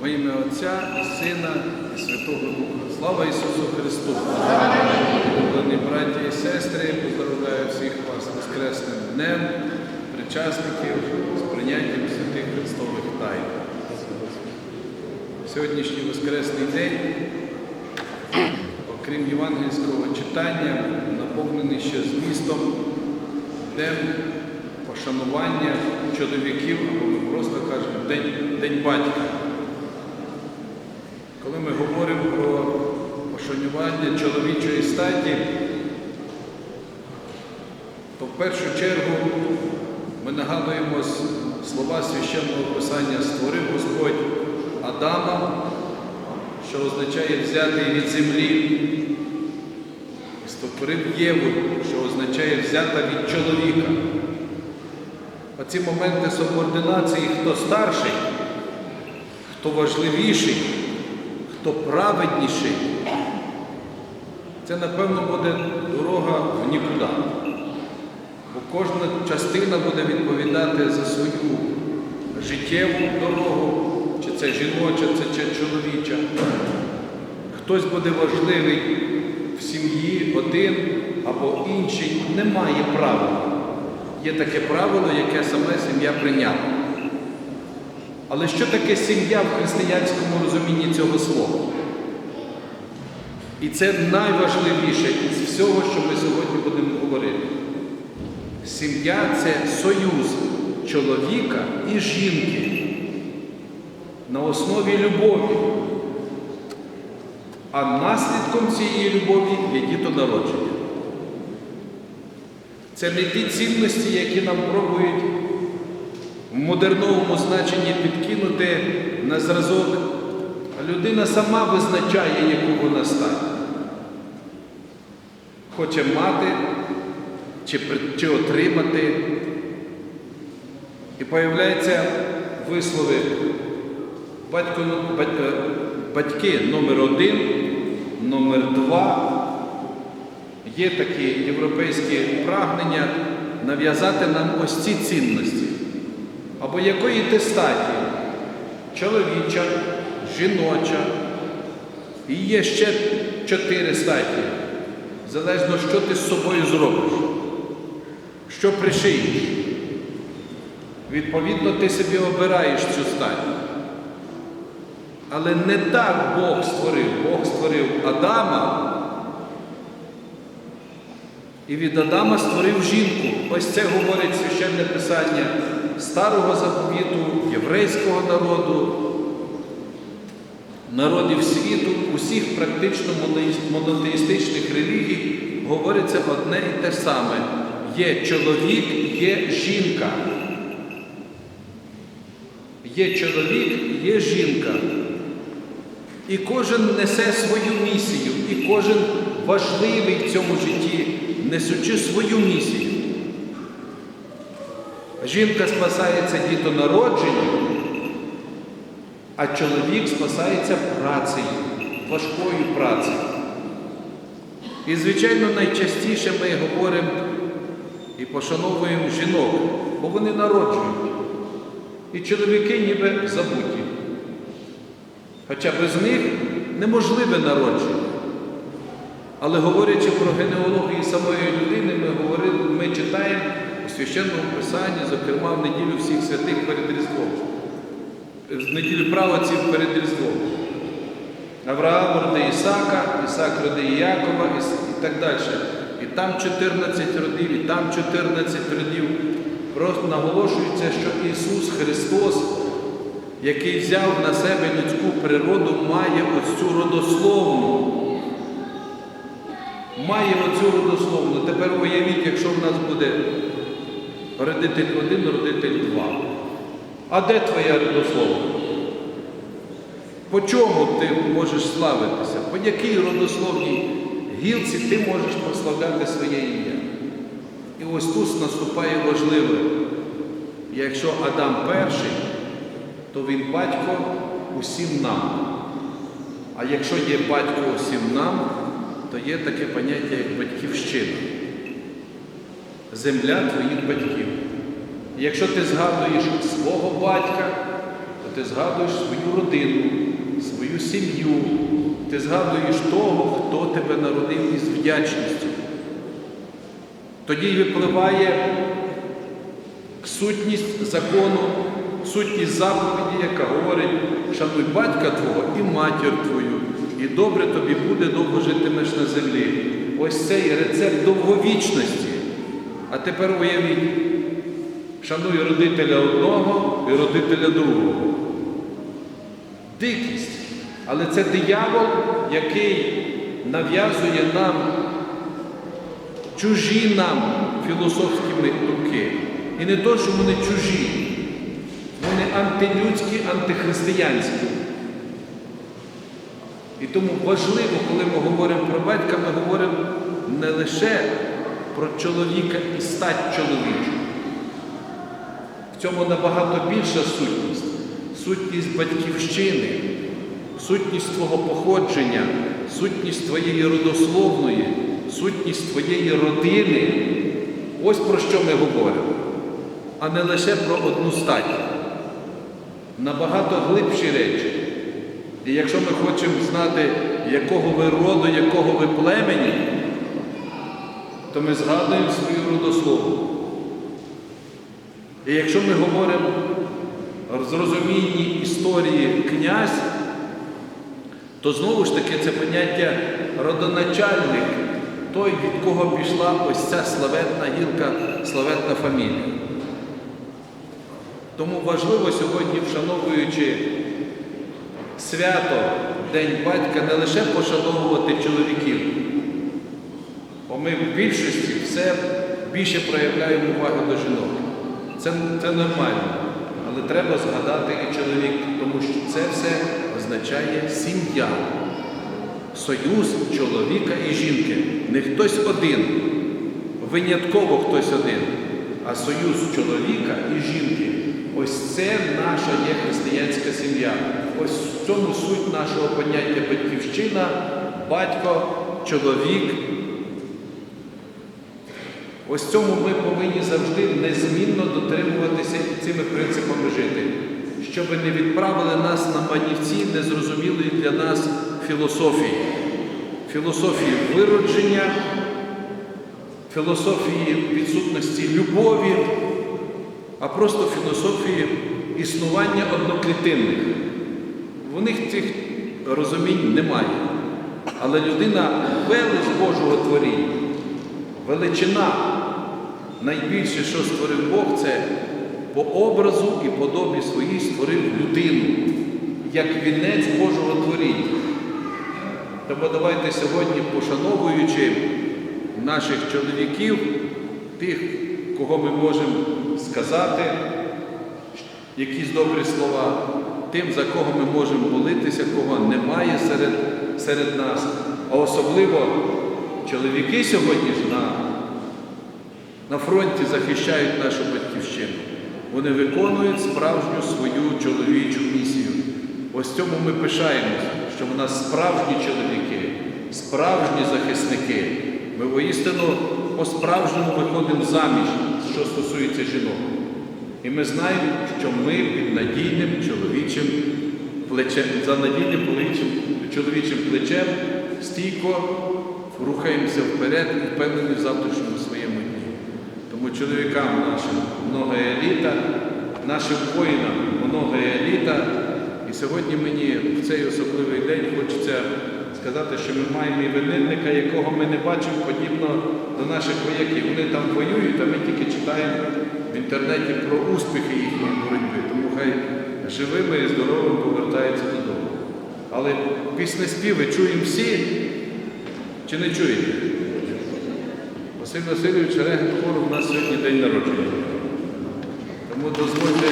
Во ім'я Отця і Сина і Святого Духа. Слава Ісусу Христу! Улюблені браті і сестри, поздравляю всіх вас Воскресним днем, причасників з прийняттям святих Христових тайн. Сьогоднішній Воскресний день, окрім євангельського читання, наповнений ще змістом день пошанування чоловіків, або ми просто кажемо День, день батька. Коли ми говоримо про пошанування чоловічої статі, то в першу чергу ми нагадуємо слова священного Писання Створив Господь Адама, що означає взяти від землі, створив Єву, що означає взята від чоловіка. Оці моменти субординації, хто старший, хто важливіший, хто праведніший, це, напевно, буде дорога в нікуди. Бо кожна частина буде відповідати за свою життєву дорогу, чи це жіноча, це чи чоловіча. Хтось буде важливий в сім'ї один або інший, немає правила. Є таке правило, яке саме сім'я прийняла. Але що таке сім'я в християнському розумінні цього слова? І це найважливіше із всього, що ми сьогодні будемо говорити. Сім'я це союз чоловіка і жінки на основі любові. А наслідком цієї любові є дітонародження. Це не ті цінності, які нам пробують в модерновому значенні підкинути на зразок. Людина сама визначає, яку вона стане. Хоче мати чи, чи отримати. І появляються вислови батько, бать- е, батьки номер один, номер два. Є такі європейські прагнення нав'язати нам ось ці цінності. Або якої ти статі? Чоловіча, жіноча. І є ще чотири статі. Залежно, що ти з собою зробиш, що пришиєш. Відповідно, ти собі обираєш цю стать. Але не так Бог створив. Бог створив Адама і від Адама створив жінку. Ось це говорить священне писання старого заповіту, єврейського народу, народів світу, усіх практично монотеїстичних релігій говориться одне і те саме. Є чоловік, є жінка. Є чоловік, є жінка. І кожен несе свою місію, і кожен важливий в цьому житті, несучи свою місію. Жінка спасається дітонародженням, а чоловік спасається працею, важкою працею. І, звичайно, найчастіше ми говоримо і пошановуємо жінок, бо вони народжують. І чоловіки ніби забуті. Хоча без них неможливе народження. Але говорячи про генеалогію самої людини, ми, говорили, ми читаємо священному писанні, зокрема в неділю всіх святих перед Різдвом, в неділю правоців перед Різдвом. Авраам роди Ісака, Ісак роди Якова і, так далі. І там 14 родів, і там 14 родів. Просто наголошується, що Ісус Христос, який взяв на себе людську природу, має ось цю родословну. Має оцю родословну. Тепер уявіть, якщо в нас буде родитель один, родитель два. А де твоя родословна? По чому ти можеш славитися? По якій родословній гілці ти можеш прославляти своє ім'я? І ось тут наступає важливе. Якщо Адам перший, то він батько усім нам. А якщо є батько усім нам, то є таке поняття, як батьківщина. Земля твоїх батьків. І якщо ти згадуєш свого батька, то ти згадуєш свою родину, свою сім'ю, ти згадуєш того, хто тебе народив із вдячністю. Тоді й випливає сутність закону, сутність заповіді, яка говорить, шануй батька твого і матір твою, і добре тобі буде, довго житимеш на землі. Ось цей рецепт довговічності. А тепер уявіть, шануй родителя одного і родителя другого. Дикість. Але це диявол, який нав'язує нам чужі нам філософські думки. І не то, що вони чужі, вони антилюдські, антихристиянські. І тому важливо, коли ми говоримо про батька, ми говоримо не лише про чоловіка і стать чоловічу. В цьому набагато більша сутність, сутність батьківщини, сутність твого походження, сутність твоєї родословної, сутність твоєї родини. Ось про що ми говоримо, а не лише про одну стать. Набагато глибші речі. І якщо ми хочемо знати, якого ви роду, якого ви племені, то ми згадуємо свою родослову. І якщо ми говоримо в зрозумінні історії князь, то знову ж таки це поняття родоначальник, той, від кого пішла ось ця славетна гілка, славетна фамілія. Тому важливо сьогодні, вшановуючи свято День батька, не лише пошановувати чоловіків, ми в більшості все більше проявляємо увагу до жінок. Це, це нормально. Але треба згадати і чоловік, тому що це все означає сім'я, союз чоловіка і жінки. Не хтось один, винятково хтось один, а союз чоловіка і жінки. Ось це наша є християнська сім'я. Ось в цьому суть нашого поняття батьківщина, батько, чоловік. Ось цьому ми повинні завжди незмінно дотримуватися і цими принципами жити, щоб не відправили нас на манівці незрозумілої для нас філософії, філософії виродження, філософії відсутності любові, а просто філософії існування одноклітинних. В них цих розумінь немає. Але людина велич Божого творіння, величина, найбільше, що створив Бог, це по образу і подобі своїй створив людину, як вінець Божого творіння. Тому давайте сьогодні, пошановуючи наших чоловіків, тих, кого ми можемо сказати, якісь добрі слова, тим, за кого ми можемо молитися, кого немає серед, серед нас. А особливо чоловіки сьогодні ж на, на фронті захищають нашу батьківщину. Вони виконують справжню свою чоловічу місію. Ось цьому ми пишаємося, що в нас справжні чоловіки, справжні захисники. Ми воістину по-справжньому виходимо заміж, що стосується жінок. І ми знаємо, що ми під надійним чоловічим плечем, за надійним чоловічим плечем стійко рухаємося вперед і впевнені в завтрашньому своєму. Тому чоловікам нашим много еліта, нашим воїнам много еліта. І сьогодні мені в цей особливий день хочеться сказати, що ми маємо іменинника, якого ми не бачимо подібно до наших вояків. Вони там воюють, а ми тільки читаємо в інтернеті про успіхи їхньої боротьби. Тому хай живими і здоровими повертаються додому. Але пісні співи чуємо всі чи не чуєте? Василь Васильович Регент Хору у нас сьогодні день народження. Тому дозвольте.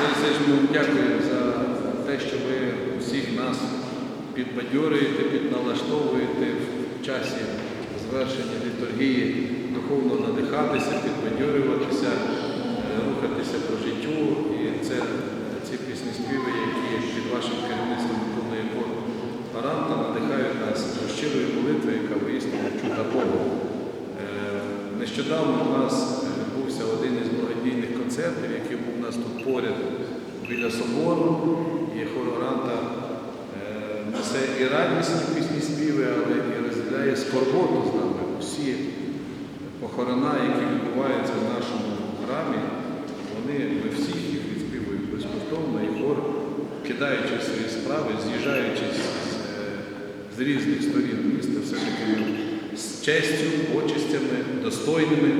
Вам за те, що ви всіх нас підбадьорюєте, підналаштовуєте в часі звершення літургії, духовно надихатися, підбадьорюватися, рухатися по життю. І це ці пісні співи, які під вашим керівництвом виконує Бог, Аранта надихають нас до щирої молитви, яка чута Богу. Е, Нещодавно у нас е, відбувся один із благодійних концертів, який був у нас тут поряд біля собору. І хор е, несе і радісні пісні співи, але і розділяє скорботу з нами. Усі похорона, які відбуваються в нашому храмі, вони ми всіх їх відспівуємо безкоштовно, і хор, кидаючи свої справи, з'їжджаючись з, різних сторін міста, все-таки з честю, почестями, достойними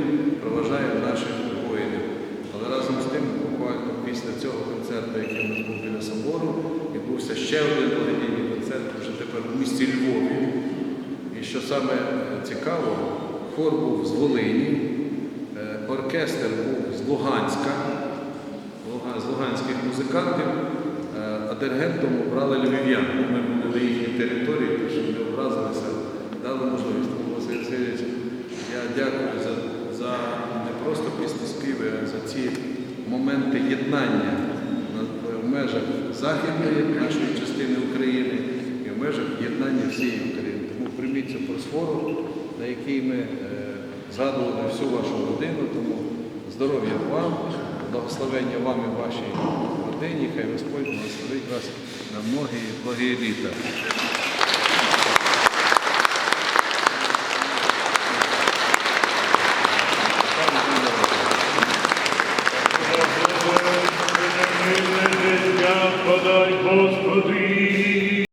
проважаємо наших воїнів. Але разом з тим, буквально після цього концерту, який у нас був біля собору, відбувся ще один благодійний концерт вже тепер в місті Львові. І що саме е, цікаво, хор був з Волині, е, оркестр був з Луганська, з луганських музикантів, е, а диригентом обрали львів'ян. Ми були на їхній території, тому що не образилися, дали можливість. Тому, Василь Васильович, я дякую за, за не просто пісні співи, а за ці моменти єднання в межах західної нашої частини України і в межах єднання всієї України. Тому прийміть цю просфору, на якій ми е, згадували всю вашу родину. Тому здоров'я вам, благословення вам і вашій родині. Хай Господь благословить вас на многі благі літа.